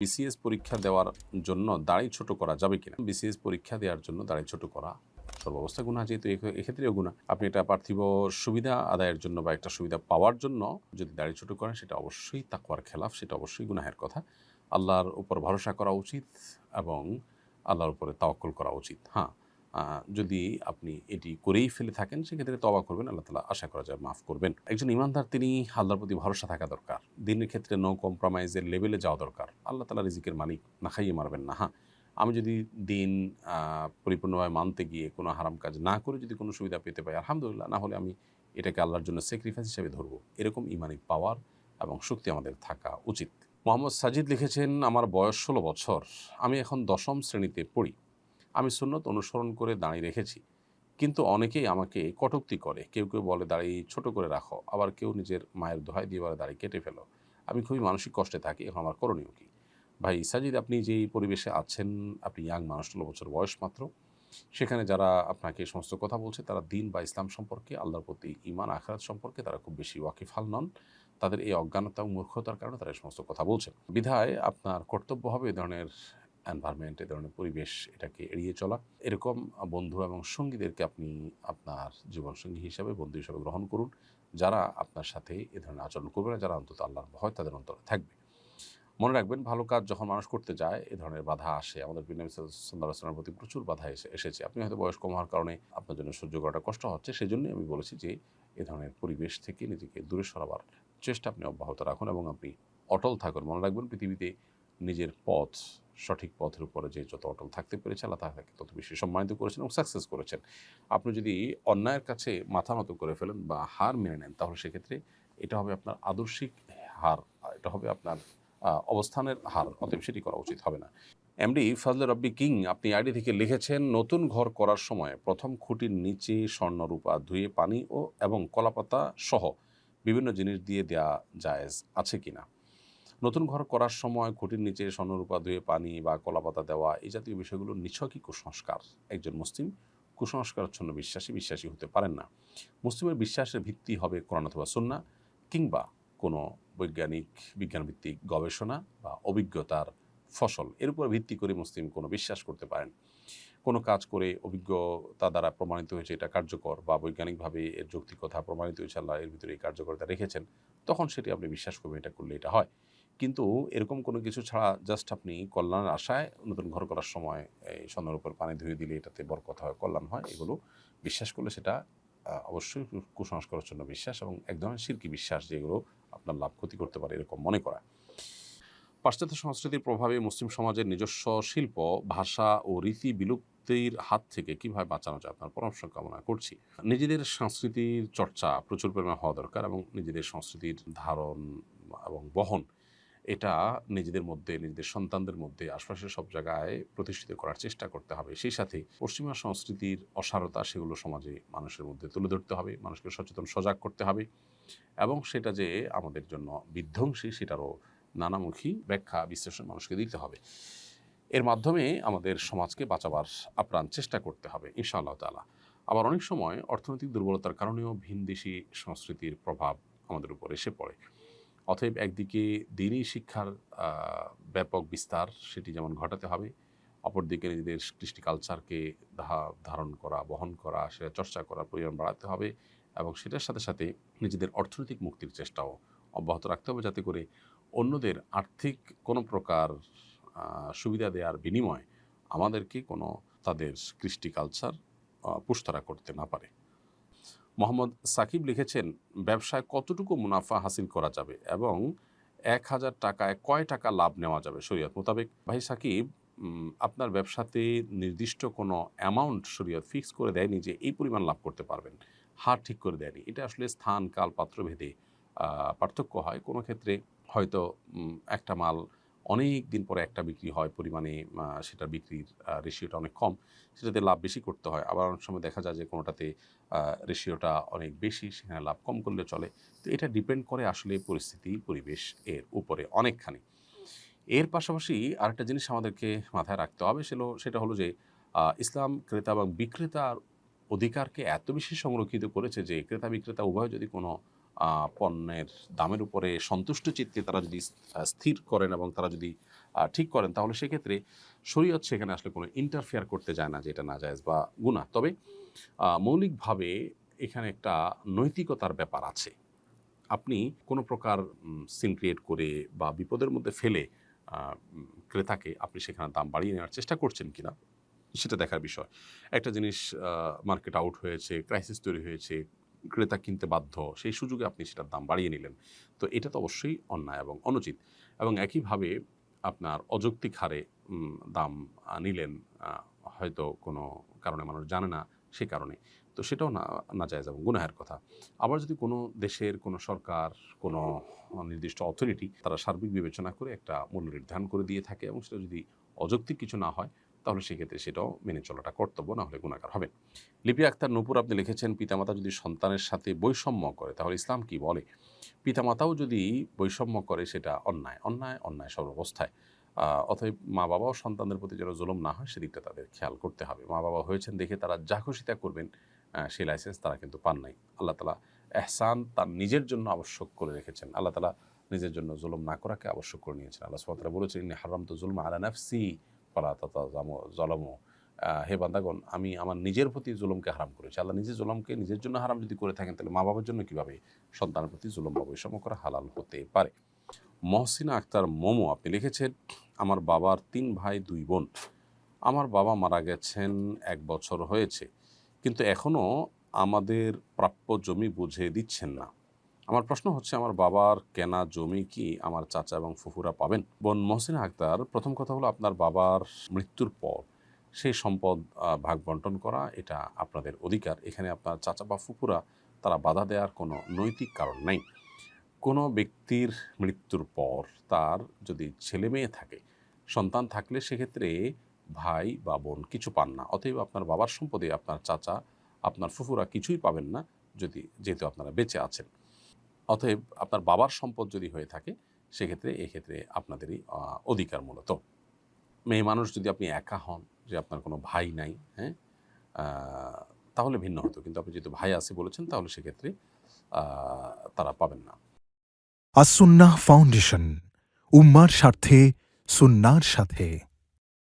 BCS পরীক্ষা দেওয়ার জন্য দাড়ি ছোট করা যাবে কিনা? বিসিএস পরীক্ষা দেওয়ার জন্য দাড়ি ছোট করা সর্বাবস্থা গুণা, যেহেতু এক্ষেত্রেও গুণা। আপনি এটা পার্থিব সুবিধা আদায়ের জন্য বা একটা সুবিধা পাওয়ার জন্য যদি দাড়ি ছোট করেন, সেটা অবশ্যই তাকওয়ার খেলাফ, সেটা অবশ্যই গুনাহের কথা। আল্লাহর উপর ভরসা করা উচিত এবং আল্লাহর উপরে তাওয়াক্কুল করা উচিত। হ্যাঁ যদি আপনি এটি করেই ফেলে থাকেন, সেক্ষেত্রে তবা করবেন, আল্লাহ তালা আশা করা যায় মাফ করবেন। একজন ইমানদার তিনি আল্লাহর প্রতি ভরসা থাকা দরকার। দিনের ক্ষেত্রে নো কম্প্রোমাইজের লেভেলে যাওয়া দরকার। আল্লাহ তালা রিজিকের মালিক, না খাইয়ে মারবেন না হ্যাঁ? আমি যদি দিন পরিপূর্ণভাবে মানতে গিয়ে কোনো হারাম কাজ না করে যদি কোনো সুবিধা পেতে পাই, আলহামদুলিল্লাহ, না হলে আমি এটাকে আল্লাহর জন্য স্যাক্রিফাইস হিসেবে ধরবো। এরকম ইমানি পাওয়ার এবং শক্তি আমাদের থাকা উচিত। মোহাম্মদ সাজিদ লিখেছেন, আমার বয়স ষোলো বছর। আমি এখন দশম শ্রেণীতে পড়ি। আমি সুন্নত অনুসরণ করে দাঁড়িয়ে রেখেছি। কিন্তু অনেকেই আমাকে কটূক্তি করে। কেউ কেউ বলে দাড়ি ছোট করে রাখো। আবার কেউ নিজের মায়ের দোহাই দিয়ে বলে দাড়ি কেটে ফেলো। আমি খুবই মানসিক কষ্টে থাকি এখন আমার করণীয় কী? ভাই সাজিদ, আপনি যেই পরিবেশে আছেন, আপনি ইয়াং মানুষ, ষোলো বছর বয়স মাত্র। সেখানে যারা আপনাকে সমস্ত কথা বলছে, তারা দিন বা ইসলাম সম্পর্কে, আল্লাহর প্রতি ইমান আখরাত সম্পর্কে তারা খুব বেশি ওয়াকিফাল নন। তাদের এই অজ্ঞানতা ও মূর্খতার কারণে তারা এই সমস্ত কথা বলছেন বিধায় আপনার কর্তব্য হবে এ ধরনের এনভায়রনমেন্ট এ ধরনের পরিবেশ এটাকে এড়িয়ে চলা। এরকম বন্ধু এবং সঙ্গীদেরকে আপনি আপনার জীবনসঙ্গী হিসাবে, বন্ধু হিসাবে গ্রহণ করুন। যারা আপনার সাথে এ ধরনের আচরণ করবে না, যারা অন্তত আল্লাহর ভয় তাদের অন্তরে থাকবে। মনে রাখবেন, ভালো কাজ যখন মানুষ করতে যায়, এ ধরনের বাধা আসে। আমাদের সুন্দর প্রতি প্রচুর বাধা এসে, এসেছে। আপনি হয়তো বয়স কম হওয়ার কারণে আপনার জন্য সহ্য করাটা কষ্ট হচ্ছে। সেই জন্যই আমি বলেছি যে, এ ধরনের পরিবেশ থেকে নিজেকে দূরে সরাবার চেষ্টা আপনি অব্যাহত রাখুন এবং আপনি অটল থাকুন। মনে রাখবেন, পৃথিবীতে নিজের পথ, সঠিক পথের উপরে যে যত অটল থাকতে পেরেছে, আল্লাহ তাকে তত বেশি সম্মানিত করেছেন এবং সাকসেস করেছেন। আপনি যদি অন্যায়ের কাছে মাথা নত করে ফেলেন বা হার মেনে নেন, তাহলে সেক্ষেত্রে এটা হবে আপনার আদর্শিক হার, এটা হবে আপনার অবস্থানের হার, অতএব সেটি করা উচিত হবে না। এমডি ফজলে রব্বি কিং, আপনি আইডি থেকে লিখেছেন, নতুন ঘর করার সময় প্রথম খুঁটির নিচে স্বর্ণরূপা ধুয়ে পানি ও, এবং কলাপাতা সহ বিভিন্ন জিনিস দিয়ে দেয়া জায়েজ আছে কিনা? নতুন ঘর করার সময় খুঁটির নিচে স্বর্ণরূপা ধুয়ে পানি বা কলাপাতা দেওয়া, এই জাতীয় বিষয়গুলো নিছকই কুসংস্কার। একজন মুসলিম কুসংস্কারচ্ছন্ন বিশ্বাসী বিশ্বাসী হতে পারেন না। মুসলিমের বিশ্বাসের ভিত্তি হবে কোরআন অথবা সুন্না কিংবা কোনো বৈজ্ঞানিক, বিজ্ঞানভিত্তিক গবেষণা বা অভিজ্ঞতার ফসল। এর উপর ভিত্তি করে মুসলিম কোনো বিশ্বাস করতে পারেন। কোনো কাজ করে অভিজ্ঞতা দ্বারা প্রমাণিত হয়েছে এটা কার্যকর বা বৈজ্ঞানিকভাবে এর যৌক্তিকতা প্রমাণিত হয়েছে আল্লাহ এর ভিতরে এই কার্যকরতা রেখেছেন, তখন সেটি আপনি বিশ্বাস করবেন এটা করলে এটা হয়। কিন্তু এরকম কোনো কিছু ছাড়া জাস্ট আপনি কল্যাণের আশায় নতুন ঘর করার সময় এই স্বর্ণের উপর পানি ধুয়ে দিলে এটাতে বরকত হয়, কল্যাণ হয়, এগুলো বিশ্বাস করলে সেটা অবশ্যই কুসংস্কারের জন্য বিশ্বাস এবং এক ধরনের শিরকি বিশ্বাস যেগুলো আপনার লাভ ক্ষতি করতে পারে এরকম মনে করা পাশ্চাত্য সংস্কৃতির প্রভাবে মুসলিম সমাজের নিজস্ব শিল্প, ভাষা ও রীতি বিলুপ্তির হাত থেকে কীভাবে বাঁচানো যায় আপনার পরামর্শ কামনা করছি। নিজেদের সংস্কৃতির চর্চা প্রচুর পরিমাণে হওয়া দরকার এবং নিজেদের সংস্কৃতির ধারণ এবং বহন এটা নিজেদের মধ্যে, নিজেদের সন্তানদের মধ্যে, আশপাশের সব জায়গায় প্রতিষ্ঠিত করার চেষ্টা করতে হবে। সেই সাথে পশ্চিমা সংস্কৃতির অসারতা সেগুলো সমাজে মানুষের মধ্যে তুলে ধরতে হবে, মানুষকে সচেতন, সজাগ করতে হবে এবং সেটা যে আমাদের জন্য বিধ্বংসী সেটারও নানামুখী ব্যাখ্যা, বিশ্লেষণ মানুষকে দিতে হবে। এর মাধ্যমে আমাদের সমাজকে বাঁচাবার আপ্রাণ চেষ্টা করতে হবে, ইনশাআল্লাহ তালা আবার অনেক সময় অর্থনৈতিক দুর্বলতার কারণেও ভিনদেশি সংস্কৃতির প্রভাব আমাদের উপর এসে পড়ে। অতএব একদিকে দিনই শিক্ষার ব্যাপক বিস্তার সেটি যেমন ঘটাতে হবে, অপরদিকে নিজেদের কৃষ্টি কালচারকে ধারণ করা, বহন করা, সেটা চর্চা করার পরিমাণ বাড়াতে হবে এবং সেটার সাথে সাথে নিজেদের অর্থনৈতিক মুক্তির চেষ্টাও অব্যাহত রাখতে হবে যাতে করে অন্যদের আর্থিক কোনো প্রকার সুবিধা দেওয়ার বিনিময়ে আমাদেরকে কোনো তাদের কৃষ্টি কালচার পুষ্টরা করতে না পারে। মোহাম্মদ সাকিব লিখেছেন, ব্যবসায় কতটুকু মুনাফা হাসিল করা যাবে এবং এক হাজার টাকায় কয় টাকা লাভ নেওয়া যাবে? শরীয়ত মোতাবেক, ভাই সাকিব আপনার ব্যবসাতে নির্দিষ্ট কোনো অ্যামাউন্ট শরীয়ত ফিক্স করে দেয়নি যে এই পরিমাণ লাভ করতে পারবেন। হার ঠিক করে দেয়নি। এটা আসলে স্থান, কাল পাত্র ভেদে পার্থক্য হয়। কোনো ক্ষেত্রে হয়তো একটা মাল অনেক দিন পরে একটা বিক্রি হয় পরিমাণে সেটা বিক্রির রেশিওটা অনেক কম, সেটাতে লাভ বেশি করতে হয়। আবার অনেক সময় দেখা যায় যে কোনোটাতে রেশিওটা অনেক বেশি, সেখানে লাভ কম করলে চলে। তো এটা ডিপেন্ড করে আসলে পরিস্থিতি, পরিবেশ এর উপরে অনেকখানি। এর পাশাপাশি আরেকটা জিনিস আমাদেরকে মাথায় রাখতে হবে সেটা সেটা হলো যে ইসলাম ক্রেতা এবং বিক্রেতার অধিকারকে এত বেশি সংরক্ষিত করেছে যে ক্রেতা বিক্রেতা উভয় যদি কোনো পণ্যের দামের উপরে সন্তুষ্ট চিত্তে তারা যদি স্থির করেন এবং তারা যদি ঠিক করেন, তাহলে সেক্ষেত্রে শরীয়ত সেখানে আসলে কোনো ইন্টারফেয়ার করতে যায় না যে এটা না যায় বা গুণা তবে মৌলিকভাবে এখানে একটা নৈতিকতার ব্যাপার আছে। আপনি কোনো প্রকার সিন ক্রিয়েট করে বা বিপদের মধ্যে ফেলে ক্রেতাকে আপনি সেখানে দাম বাড়িয়ে নেওয়ার চেষ্টা করছেন কিনা, সেটা দেখার বিষয়। একটা জিনিস মার্কেট আউট হয়েছে ক্রাইসিস তৈরি হয়েছে ক্রেতা কিনতে বাধ্য, সেই সুযোগে আপনি সেটার দাম বাড়িয়ে নিলেন। তো এটা তো অবশ্যই অন্যায় এবং অনুচিত। এবং একইভাবে আপনার অযৌক্তিক হারে দাম নিলেন হয়তো কোনো কারণে মানুষ জানে না সে কারণে। তো সেটাও না না যায় এবং গুনাহের কথা। আবার যদি কোনো দেশের, কোনো সরকার, কোনো নির্দিষ্ট অথরিটি তারা সার্বিক বিবেচনা করে একটা মূল্য নির্ধারণ করে দিয়ে থাকে এবং সেটা যদি অযৌক্তিক কিছু না হয় তাহলে সেক্ষেত্রে সেটাও মেনে চলাটা কর্তব্য না হলে গুণাকার হবে লিপি আক্তার নূপুর আপনি লিখেছেন পিতামাতা যদি সন্তানের সাথে বৈষম্য করে তাহলে ইসলাম কি বলে? পিতামাতাও যদি বৈষম্য করে সেটা অন্যায় অন্যায় অন্যায় সর্বাবস্থায় আহ, অতএব মা বাবাও সন্তানদের প্রতি যেন জুলুম না হয় সেদিকটা তাদের খেয়াল করতে হবে। মা বাবা হয়েছেন দেখে তারা যা খুশি তা করবেন সেই লাইসেন্স তারা কিন্তু পান নাই। আল্লাহ তালা এহসান তার নিজের জন্য আবশ্যক করে রেখেছেন। আল্লাহ তালা নিজের জন্য জুলুম না করাকে আবশ্যক করে নিয়েছেন। আল্লাহ সুবাতরা বলেছেন হারাম তো জুলম আলা নাফসি। পালা তথা জলম হে বান্দাগণ, আমি আমার নিজের প্রতি জুলুমকে হারাম করেছি। আল্লাহ নিজের জুলুমকে নিজের জন্য হারাম যদি করে থাকেন, তাহলে মা বাবার জন্য কীভাবে সন্তানের প্রতি জুলুম বা বৈষম্য করা হালাল হতে পারে? মহসিনা আক্তার মোমো, আপনি লিখেছেন, আমার বাবার তিন ভাই, দুই বোন। আমার বাবা মারা গেছেন এক বছর হয়েছে, কিন্তু এখনও আমাদের প্রাপ্য জমি বুঝে দিচ্ছেন না। আমার প্রশ্ন হচ্ছে, আমার বাবার কেনা জমি কি আমার চাচা এবং ফুফুরা পাবেন? বোন মহসিনা আক্তার প্রথম কথা হলো আপনার বাবার মৃত্যুর পর সেই সম্পদ ভাগ বন্টন করা, এটা আপনাদের অধিকার। এখানে আপনার চাচা বা ফুফুরা, তারা বাধা দেওয়ার কোনো নৈতিক কারণ নাই। কোনো ব্যক্তির মৃত্যুর পর তার যদি ছেলে মেয়ে থাকে, সন্তান থাকলে সেক্ষেত্রে ভাই বা বোন কিছু পান না। অতএব আপনার বাবার সম্পদে আপনার চাচা, আপনার ফুফুরা কিছুই পাবেন না, যদি যেহেতু আপনারা বেঁচে আছেন। অতএব আপনার বাবার সম্পদ যদি হয়ে থাকে, সেক্ষেত্রে এক্ষেত্রে আপনাদেরই অধিকার মূলত। মেয়ে মানুষ যদি আপনি একা হন, যে আপনার কোনো ভাই নাই হ্যাঁ? তাহলে ভিন্ন হতো। কিন্তু আপনি যেহেতু ভাই আছে বলেছেন, তাহলে সেক্ষেত্রে তারা পাবেন না। আসুন্নাহ ফাউন্ডেশন, উম্মার স্বার্থে, সুন্নার সাথে।